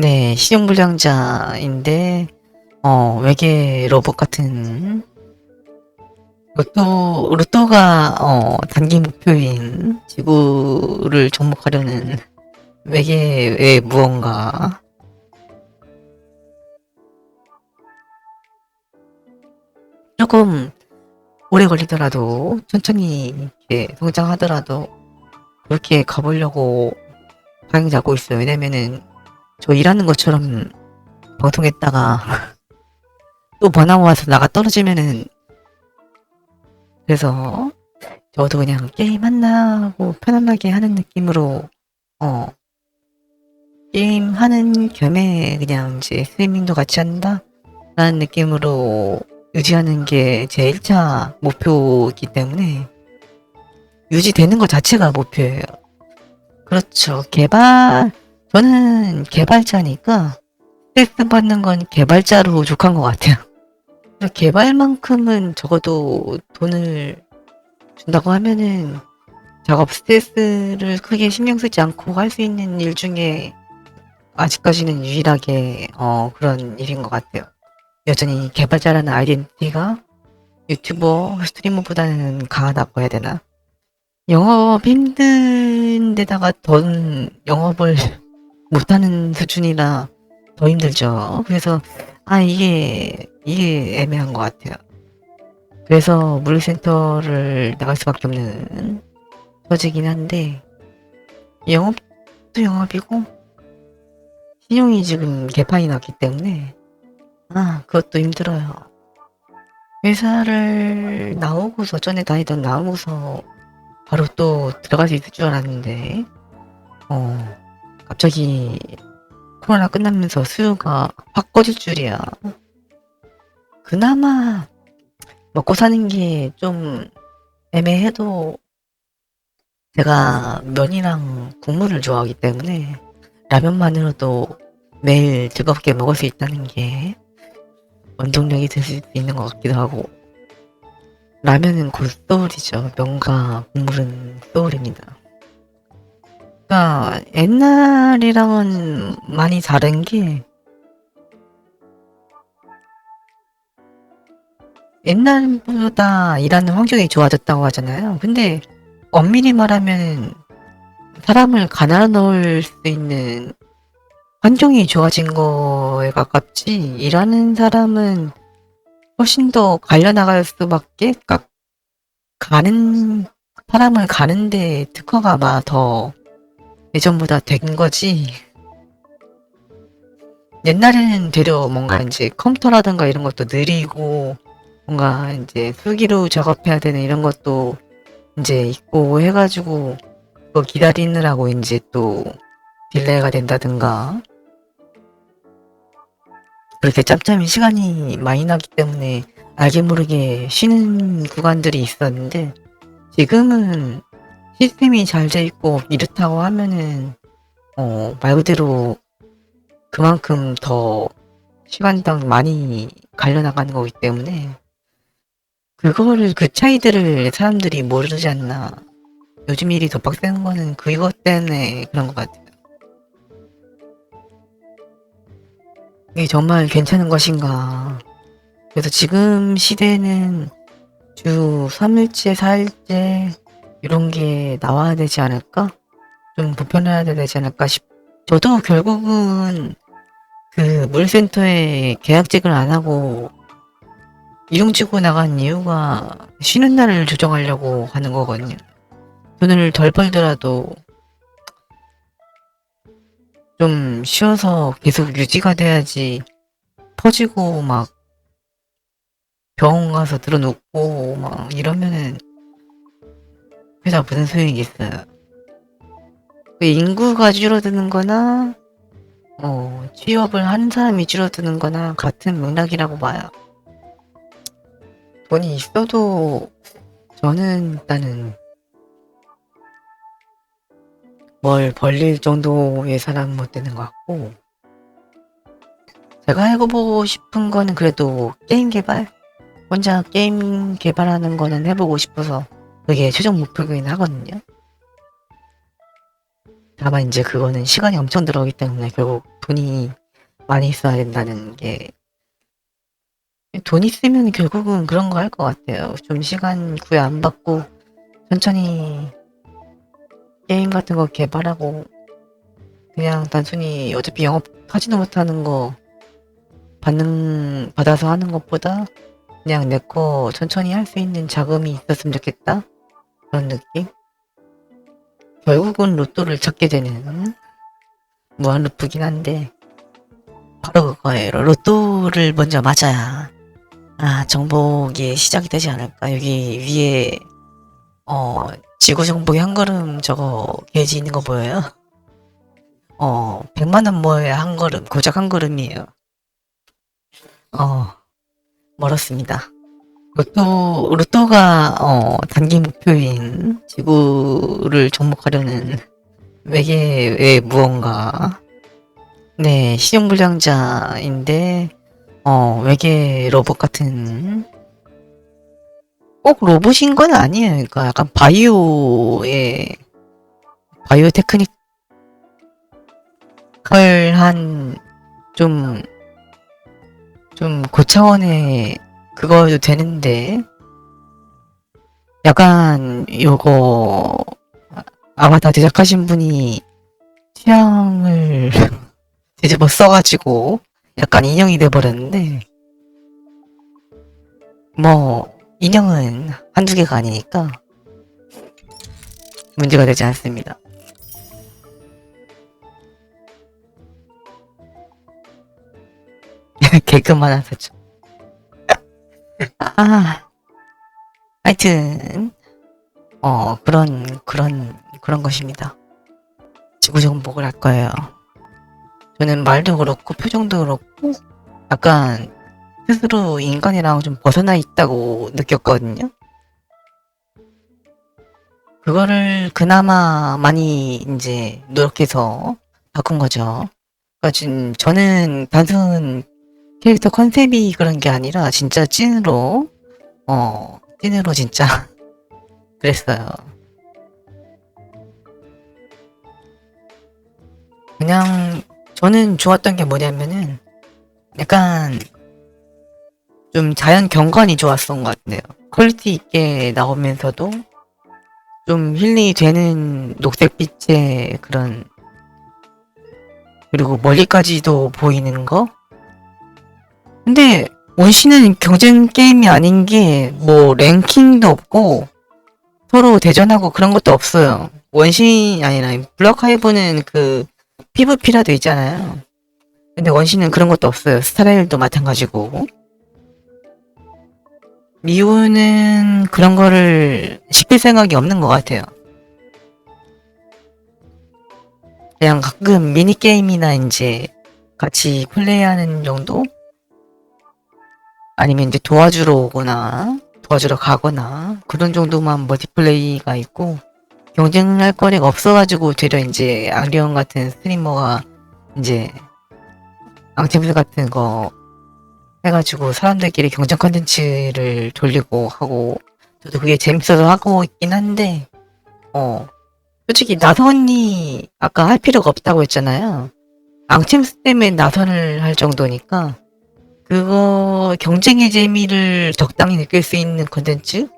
네, 신용불량자인데, 어, 외계 로봇 같은, 로또, 로또가, 어, 단기 목표인 지구를 정복하려는 외계의 무언가. 조금 오래 걸리더라도, 천천히 이렇게 성장하더라도, 그렇게 가보려고 방향 잡고 있어요. 왜냐면은, 저 일하는 것처럼 방송했다가 또 번아웃 와서 나가 떨어지면은 그래서 저도 그냥 게임 한다고 편안하게 하는 느낌으로 어 게임 하는 겸에 그냥 이제 스트리밍도 같이 한다 라는 느낌으로 유지하는 게 제 1차 목표이기 때문에 유지되는 것 자체가 목표예요. 그렇죠. 개발 저는 개발자니까 스트레스 받는 건 개발자로 부족한 것 같아요. 개발만큼은 적어도 돈을 준다고 하면은 작업 스트레스를 크게 신경 쓰지 않고 할 수 있는 일 중에 아직까지는 유일하게 어, 그런 일인 것 같아요. 여전히 개발자라는 아이덴티티가 유튜버, 스트리머보다는 강하다고 해야 되나? 영업 힘든 데다가 돈 영업을 못하는 수준이라 더 힘들죠. 그래서 아 이게 이게 애매한 것 같아요. 그래서 물류센터를 나갈 수밖에 없는 처지긴 한데 영업도 영업이고 신용이 지금 개판이 났기 때문에 아 그것도 힘들어요. 회사를 나오고서 전에 다니던 나오고서 바로 또 들어갈 수 있을 줄 알았는데 어 갑자기 코로나 끝나면서 수요가 확 꺼질 줄이야. 그나마 먹고 사는 게 좀 애매해도 제가 면이랑 국물을 좋아하기 때문에 라면만으로도 매일 즐겁게 먹을 수 있다는 게 원동력이 될 수 있는 것 같기도 하고 라면은 곧 소울이죠. 면과 국물은 소울입니다. 그러니까 옛날이랑은 많이 다른 게 옛날보다 일하는 환경이 좋아졌다고 하잖아요. 근데 엄밀히 말하면 사람을 가난아 넣을 수 있는 환경이 좋아진 거에 가깝지 일하는 사람은 훨씬 더 갈려나갈 수밖에 가, 가는 사람을 가는데 특허가 아마 더 예전보다 된 거지. 옛날에는 되려 뭔가 이제 컴퓨터라든가 이런 것도 느리고 뭔가 이제 수기로 작업해야 되는 이런 것도 이제 있고 해가지고 그거 기다리느라고 이제 또 딜레이가 된다든가 그렇게 짬짬이 시간이 많이 나기 때문에 알게 모르게 쉬는 구간들이 있었는데 지금은 시스템이 잘 돼 있고 이렇다고 하면은 어, 말 그대로 그만큼 더 시간당 많이 갈려나가는 거기 때문에 그거를 그 차이들을 사람들이 모르지 않나 요즘 일이 더 빡세는 거는 그것 때문에 그런 것 같아요. 이게 정말 괜찮은 것인가. 그래서 지금 시대는 주 3일째, 4일째 이런 게 나와야 되지 않을까? 좀 보편화해야 되지 않을까 싶. 저도 결국은 그 물센터에 계약직을 안 하고 이용치고 나간 이유가 쉬는 날을 조정하려고 하는 거거든요. 돈을 덜 벌더라도 좀 쉬어서 계속 유지가 돼야지 퍼지고 막 병원 가서 들어눕고 막 이러면은 회사 무슨 소용이 있어요. 그 인구가 줄어드는 거나 어, 취업을 한 사람이 줄어드는 거나 같은 맥락이라고 봐요. 돈이 있어도 저는 일단은 뭘 벌릴 정도의 사람은 못 되는 것 같고 제가 해보고 싶은 거는 그래도 게임 개발 혼자 게임 개발하는 거는 해보고 싶어서 그게 최종 목표이긴 하거든요 다만 이제 그거는 시간이 엄청 들어가기 때문에 결국 돈이 많이 있어야 된다는 게 돈 있으면 결국은 그런 거 할 것 같아요. 좀 시간 구애 안 받고 천천히 게임 같은 거 개발하고 그냥 단순히 어차피 영업 하지도 못하는 거 받는 받아서 하는 것보다 그냥 내 거 천천히 할 수 있는 자금이 있었으면 좋겠다 그런 느낌. 결국은 로또를 찾게 되는 무한 루프긴 한데 바로 그거예요. 로또를 먼저 맞아야 아 정복이 시작이 되지 않을까. 여기 위에 어 지구 정복이 한 걸음 저거 게이지 있는 거 보여요? 어 100만 원 모여야 한 걸음 고작 한 걸음이에요. 어 멀었습니다. 로또 로또가 어 단기 목표인 지구를 정복하려는 외계의 무언가 네 시정불량자인데 어 외계 로봇 같은 꼭 로봇인 건 아니에요. 그러니까 약간 바이오의 바이오 테크닉 한좀 좀 고차원의 그거도 되는데 약간 요거 아바타 제작하신 분이 취향을 뒤집어 써가지고 약간 인형이 돼버렸는데 뭐 인형은 한두 개가 아니니까 문제가 되지 않습니다. 개그만 하셨죠. 아, 하여튼, 어, 그런, 그런, 그런 것입니다. 지구 정복을 할 거예요. 저는 말도 그렇고, 표정도 그렇고, 약간, 스스로 인간이랑 좀 벗어나 있다고 느꼈거든요. 그거를 그나마 많이 이제 노력해서 바꾼 거죠. 그러니까 지금 저는 단순 캐릭터 컨셉이 그런 게 아니라 진짜 찐으로 어 찐으로 진짜 그랬어요. 그냥 저는 좋았던 게 뭐냐면은 약간 좀 자연 경관이 좋았던 것 같네요. 퀄리티 있게 나오면서도 좀 힐링이 되는 녹색빛의 그런 그리고 멀리까지도 보이는 거 근데 원시는 경쟁 게임이 아닌 게 뭐 랭킹도 없고 서로 대전하고 그런 것도 없어요. 원신이 아니라 블럭하이브는 그 PVP라도 있잖아요. 근데 원신은 그런 것도 없어요. 스타라일도 마찬가지고. 미우는 그런 거를 시킬 생각이 없는 것 같아요. 그냥 가끔 미니게임이나 이제 같이 플레이하는 정도? 아니면 이제 도와주러 오거나 도와주러 가거나 그런 정도만 멀티플레이가 있고 경쟁할 거리가 없어가지고 되려 이제 악령 같은 스트리머가 이제 앙템스 같은 거 해가지고 사람들끼리 경쟁 컨텐츠를 돌리고 하고 저도 그게 재밌어서 하고 있긴 한데 어 솔직히 나선이 아까 할 필요가 없다고 했잖아요. 앙템스 때문에 나선을 할 정도니까 그거 경쟁의 재미를 적당히 느낄 수 있는 컨텐츠?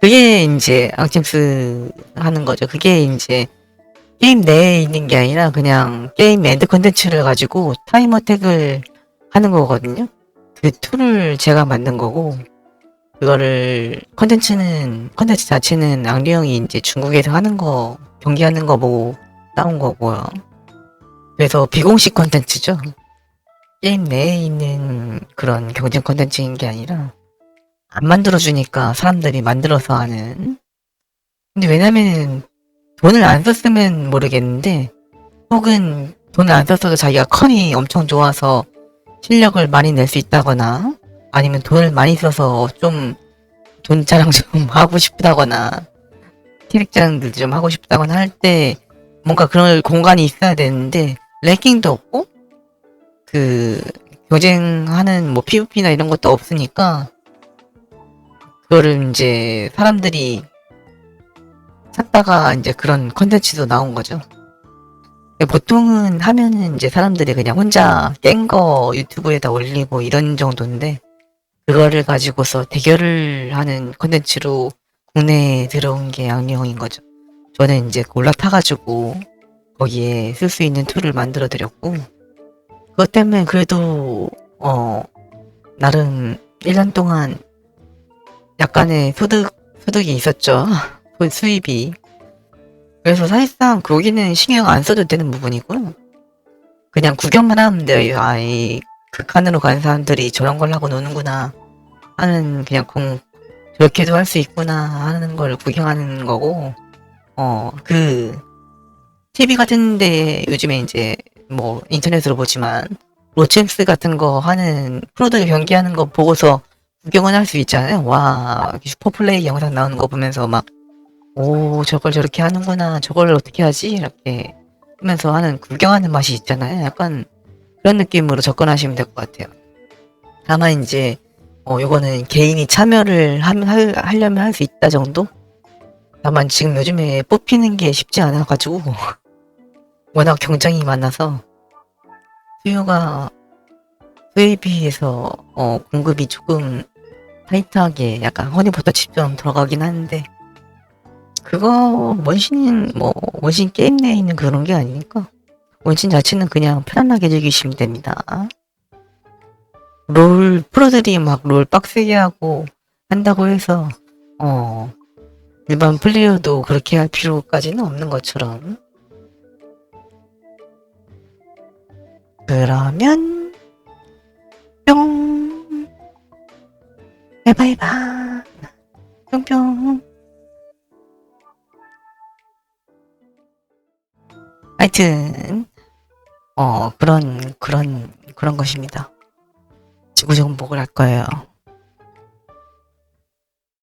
그게 이제 앙챔스 하는 거죠. 그게 이제 게임 내에 있는 게 아니라 그냥 게임 엔드 컨텐츠를 가지고 타임 어택을 하는 거거든요. 그 툴을 제가 만든 거고 그거를 컨텐츠는 컨텐츠 자체는 앙리 형이 이제 중국에서 하는 거 경기하는 거 보고 따온 거고요. 그래서 비공식 컨텐츠죠. 게임 내에 있는 그런 경쟁 컨텐츠인 게 아니라 안 만들어주니까 사람들이 만들어서 하는. 근데 왜냐면 돈을 안 썼으면 모르겠는데 혹은 돈을 안 썼어도 자기가 컨이 엄청 좋아서 실력을 많이 낼 수 있다거나 아니면 돈을 많이 써서 좀 돈 자랑 좀 하고 싶다거나 캐릭 자랑들 좀 하고 싶다거나 할 때 뭔가 그런 공간이 있어야 되는데 랭킹도 없고 그 경쟁하는 뭐 PVP나 이런 것도 없으니까 그거를 이제 사람들이 찾다가 이제 그런 컨텐츠도 나온 거죠. 보통은 하면은 이제 사람들이 그냥 혼자 깬 거 유튜브에다 올리고 이런 정도인데 그거를 가지고서 대결을 하는 컨텐츠로 국내에 들어온 게 양리형인 거죠. 저는 이제 올라타가지고 거기에 쓸 수 있는 툴을 만들어 드렸고 그것 때문에 그래도 어 나름 1년 동안 약간의 소득 소득이 있었죠. 그 수입이. 그래서 사실상 거기는 신경 안 써도 되는 부분이고요. 그냥 구경만 하면 돼요. 아이 극한으로 간 사람들이 저런 걸 하고 노는구나 하는 그냥 공 저렇게도 할 수 있구나 하는 걸 구경하는 거고 어그 TV 같은데 요즘에 이제 뭐 인터넷으로 보지만 로챔스 같은 거 하는 프로들 경기하는 거 보고서 구경은 할 수 있잖아요. 와 슈퍼플레이 영상 나오는 거 보면서 막 오 저걸 저렇게 하는구나 저걸 어떻게 하지 이렇게 하면서 하는 구경하는 맛이 있잖아요. 약간 그런 느낌으로 접근하시면 될 것 같아요. 다만 이제 어 요거는 개인이 참여를 하면 할- 하려면 할 수 있다 정도. 다만 지금 요즘에 뽑히는 게 쉽지 않아 가지고 워낙 경쟁이 많아서 수요가 수요에 비해서 어 공급이 조금 타이트하게 약간 허니버터 칩처럼 들어가긴 하는데 그거 원신 뭐 원신 게임 내에 있는 그런 게 아니니까 원신 자체는 그냥 편안하게 즐기시면 됩니다. 롤 프로들이 막 롤 빡세게 하고 한다고 해서 어 일반 플레이어도 그렇게 할 필요까지는 없는 것처럼 그러면 뿅. 해봐해봐 뿅뿅. 하여튼 어 그런 그런 그런 것입니다. 지구 정복을 할 거예요